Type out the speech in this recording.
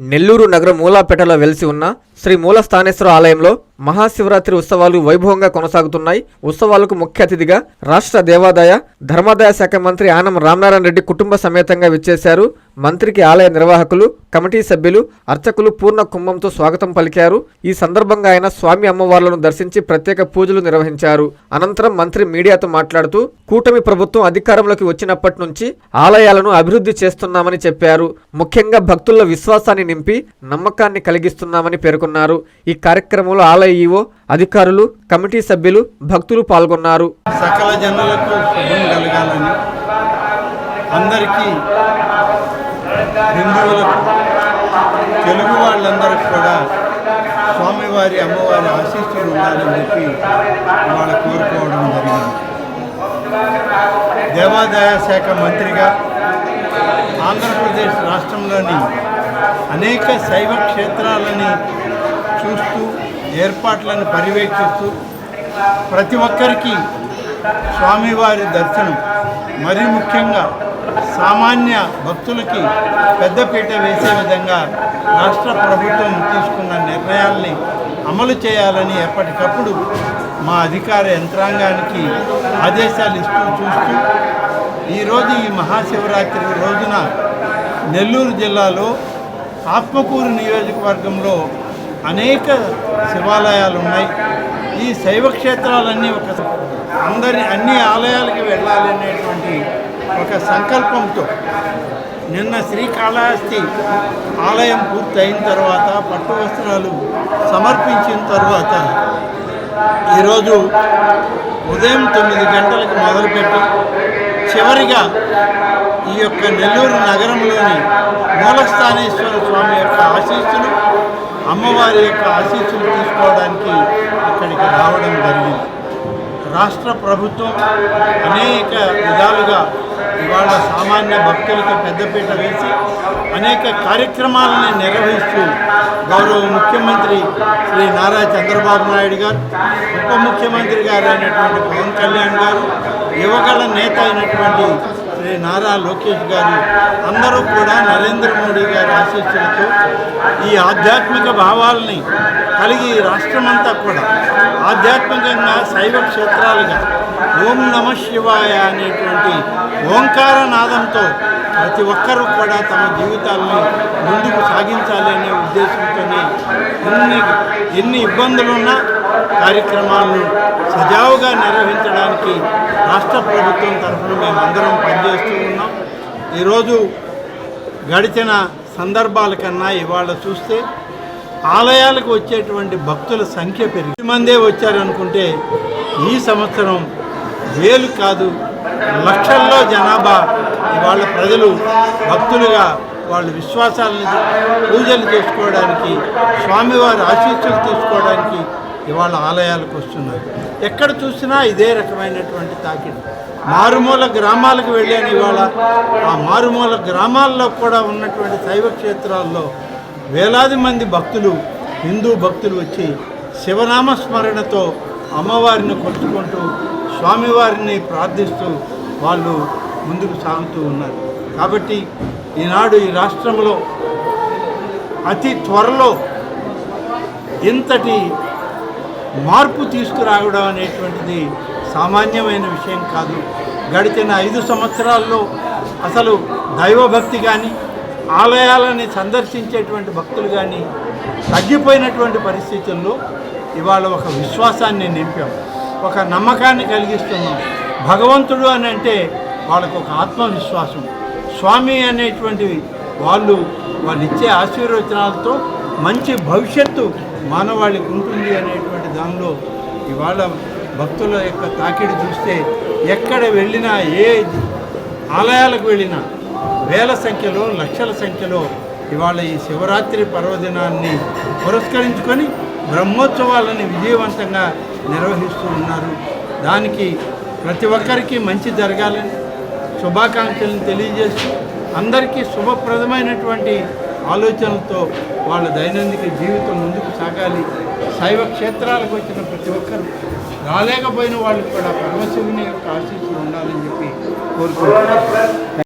నెల్లూరు నగరం మూలాపేటలో వెలిసి ఉన్న శ్రీ మూలస్థానేశ్వర ఆలయంలో మహాశివరాత్రి ఉత్సవాలు వైభవంగా కొనసాగుతున్నాయి. ఉత్సవాలకు ముఖ్య అతిథిగా రాష్ట్ర దేవాదాయ ధర్మాదాయ శాఖ మంత్రి ఆనం రామనారాయణ రెడ్డి కుటుంబ సమేతంగా విచ్చేశారు. మంత్రికి ఆలయ నిర్వాహకులు కమిటీ సభ్యులు అర్చకులు పూర్ణ కుంభంతో స్వాగతం పలికారు. ఈ సందర్భంగా ఆయన స్వామి అమ్మవార్లను దర్శించి ప్రత్యేక పూజలు నిర్వహించారు. అనంతరం మంత్రి మీడియాతో మాట్లాడుతూ కూటమి ప్రభుత్వం అధికారంలోకి వచ్చినప్పటి నుంచి ఆలయాలను అభివృద్ధి చేస్తున్నామని చెప్పారు. ముఖ్యంగా భక్తుల విశ్వాసాన్ని నింపి నమ్మకాన్ని కలిగిస్తున్నామని పేర్కొన్నారు. ఈ కార్యక్రమంలో ఆలయ ఈవో అధికారులు కమిటీ సభ్యులు భక్తులు పాల్గొన్నారు. సకల జనులకు కలగాలని అందరికీ హిందువులకు తెలుగు వాళ్ళందరికీ కూడా స్వామివారి అమ్మవారి ఆశీస్సులు ఉండాలని చెప్పి వాళ్ళ కోరుకోవడం జరిగింది. దేవాదాయ శాఖ మంత్రిగా ఆంధ్రప్రదేశ్ రాష్ట్రంలోని అనేక శైవ క్షేత్రాలని చూస్తూ ఏర్పాట్లను పర్యవేక్షిస్తూ ప్రతి ఒక్కరికి స్వామివారి దర్శనం. మరీ ముఖ్యంగా సామాన్య భక్తులకి పెద్దపీట వేసే విధంగా రాష్ట్ర ప్రభుత్వం తీసుకున్న నిర్ణయాల్ని అమలు చేయాలని ఎప్పటికప్పుడు మా అధికార యంత్రాంగానికి ఆదేశాలు ఇస్తూ చూస్తూ ఈరోజు ఈ మహాశివరాత్రి రోజున నెల్లూరు జిల్లాలో ఆత్మకూరు నియోజకవర్గంలో అనేక శివాలయాలు ఉన్నాయి ఈ శైవ క్షేత్రాలన్నీ ఒక అందరి అన్ని ఆలయాలకి వెళ్ళాలి అనేటువంటి ఒక సంకల్పంతో నిన్న శ్రీకాళహస్తి ఆలయం పూర్తయిన తర్వాత పట్టు వస్త్రాలు సమర్పించిన తర్వాత ఈరోజు ఉదయం తొమ్మిది గంటలకు మొదలుపెట్టి చివరిగా ఈ యొక్క నెల్లూరు నగరంలోని మూలస్థానేశ్వర స్వామి యొక్క ఆశీస్సులు అమ్మవారి యొక్క ఆశీస్సులు తీసుకోవడానికి ఇక్కడికి రావడం జరిగింది. రాష్ట్ర ప్రభుత్వం అనేక విధాలుగా ఇవాళ సామాన్య భక్తులకు పెద్దపీట వేసి అనేక కార్యక్రమాలను నిర్వహిస్తూ గౌరవ ముఖ్యమంత్రి శ్రీ నారా చంద్రబాబు నాయుడు గారు ఉప ముఖ్యమంత్రి గారు అయినటువంటి పవన్ కళ్యాణ్ గారు యువగల నేత అయినటువంటి శ్రీ నారా లోకేష్ గారు అందరూ కూడా నరేంద్ర మోడీ గారి ఆశీస్సులతో ఈ ఆధ్యాత్మిక భావాలని కలిగి రాష్ట్రమంతా కూడా ఆధ్యాత్మికంగా శైవ క్షేత్రాలుగా ఓం నమ శివాయ అనేటువంటి ఓంకార నాదంతో ప్రతి ఒక్కరూ కూడా తమ జీవితాలని ముందుకు సాగించాలి అనే ఉద్దేశంతోనే ఎన్ని ఎన్ని ఇబ్బందులున్నా కార్యక్రమాలను సజావుగా నిర్వహించడానికి రాష్ట్ర ప్రభుత్వం తరఫున మేమందరం పనిచేస్తూ ఉన్నాం. ఈరోజు గడిచిన సందర్భాల కన్నా ఇవాళ చూస్తే ఆలయాలకు వచ్చేటువంటి భక్తుల సంఖ్య పెరిగి మందే వచ్చారనుకుంటే ఈ సంవత్సరం వేలు కాదు లక్షల్లో జనాభా ఇవాళ ప్రజలు భక్తులుగా వాళ్ళ విశ్వాసాలను పూజలు చేసుకోవడానికి స్వామివారి ఆశీస్సులు తీసుకోవడానికి ఇవాళ ఆలయాలకు వస్తున్నారు. ఎక్కడ చూసినా ఇదే రకమైనటువంటి తాకిడి. మారుమూల గ్రామాలకు వెళ్ళాను ఇవాళ. ఆ మారుమూల గ్రామాల్లో కూడా ఉన్నటువంటి శైవ క్షేత్రాల్లో వేలాది మంది భక్తులు హిందూ భక్తులు వచ్చి శివనామ స్మరణతో అమ్మవారిని కొట్టుకుంటూ స్వామివారిని ప్రార్థిస్తూ వాళ్ళు ముందుకు సాగుతూ ఉన్నారు. కాబట్టి ఈనాడు ఈ రాష్ట్రంలో అతి త్వరలో ఇంతటి మార్పు తీసుకురావడం అనేటువంటిది సామాన్యమైన విషయం కాదు. గడిచిన ఐదు సంవత్సరాల్లో అసలు దైవభక్తి కానీ ఆలయాలని సందర్శించేటువంటి భక్తులు కానీ తగ్గిపోయినటువంటి పరిస్థితుల్లో ఇవాళ ఒక విశ్వాసాన్ని నింపాం. ఒక నమ్మకాన్ని కలిగిస్తున్నాం. భగవంతుడు అని అంటే వాళ్ళకు ఒక ఆత్మవిశ్వాసం. స్వామి అనేటువంటివి వాళ్ళు వాళ్ళు ఇచ్చే ఆశీర్వచనాలతో మంచి భవిష్యత్తు మానవాళికి ఉంటుంది అనేటువంటి దానిలో ఇవాళ భక్తుల యొక్క తాకిడి చూస్తే ఎక్కడ వెళ్ళినా ఏ ఆలయాలకు వెళ్ళినా వేల సంఖ్యలో లక్షల సంఖ్యలో ఇవాళ ఈ శివరాత్రి పర్వదినాన్ని పురస్కరించుకొని బ్రహ్మోత్సవాలను విజయవంతంగా నిర్వహిస్తూ ఉన్నారు. దానికి ప్రతి ఒక్కరికి మంచి జరగాలని శుభాకాంక్షలను తెలియజేస్తూ అందరికీ శుభప్రదమైనటువంటి ఆలోచనలతో వాళ్ళ దైనందిక జీవితం ముందుకు సాగాలి. శైవ క్షేత్రాలకు వచ్చిన ప్రతి ఒక్కరు రాలేకపోయిన వాళ్ళకి కూడా పరమశివుని యొక్క ఆశీస్సులు ఉండాలని చెప్పి కోరుకుంటున్నాను.